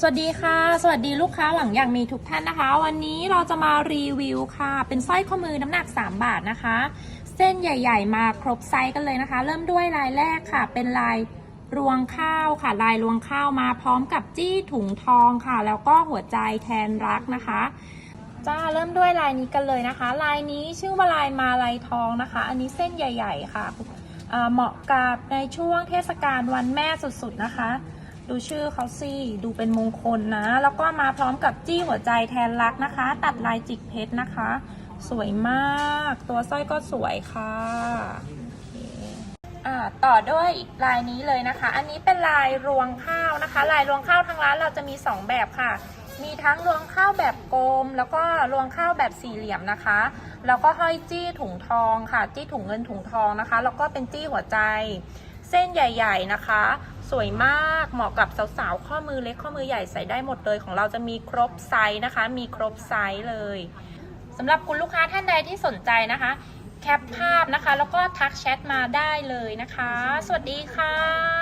สวัสดีค่ะ สวัสดีลูกค้าหวังอย่างมีทุกท่านนะคะ วันนี้เราจะมารีวิวค่ะ เป็นสร้อยข้อมือน้ำหนัก 3 บาทนะคะ เส้นใหญ่ ๆ มาครบไซส์กันเลยนะคะ เริ่มด้วยลายแรกค่ะ เป็นลายรวงข้าวค่ะ ลายรวงข้าวมาพร้อมกับจี้ถุงทองค่ะ แล้วก็หัวใจแทนรักนะคะจ้าเริ่มด้วยลายนี้กันเลยนะคะ ลายนี้ชื่อว่าลายมาลายทองนะคะ อันนี้เส้นใหญ่ ๆ ค่ะเหมาะกับในช่วงเทศกาลวันแม่สุดๆนะคะ ดูชื่อเขาสิดูเป็นมงคลนะ แล้วก็มาพร้อมกับจี้หัวใจแทนรักนะคะ ตัดลายจิกเพชรนะคะ สวยมาก ตัวสร้อยก็สวยค่ะโอเคอ่าต่อด้วยอีกลายนี้เลยนะคะ อันนี้เป็นลายรวงข้าวนะคะ ลายรวงข้าวทางร้านเราจะมี 2 แบบค่ะ มีทั้งรวงข้าวแบบกลม แล้วก็รวงข้าวแบบสี่เหลี่ยมนะคะ แล้วก็ห้อยจี้ถุงทองค่ะ จี้ถุงเงินถุงทองนะคะ แล้วก็เป็นจี้หัวใจ เส้นใหญ่ ๆนะคะ สวยมากเหมาะกับสาวๆ ข้อมือเล็กข้อมือใหญ่ใส่ได้หมดเลย ของเราจะมีครบไซส์นะคะ มีครบไซส์เลยสำหรับคุณลูกค้าท่านใดที่สนใจนะคะ แคปภาพนะคะ แล้วก็ทักแชทมาได้เลยนะคะ สวัสดีค่ะ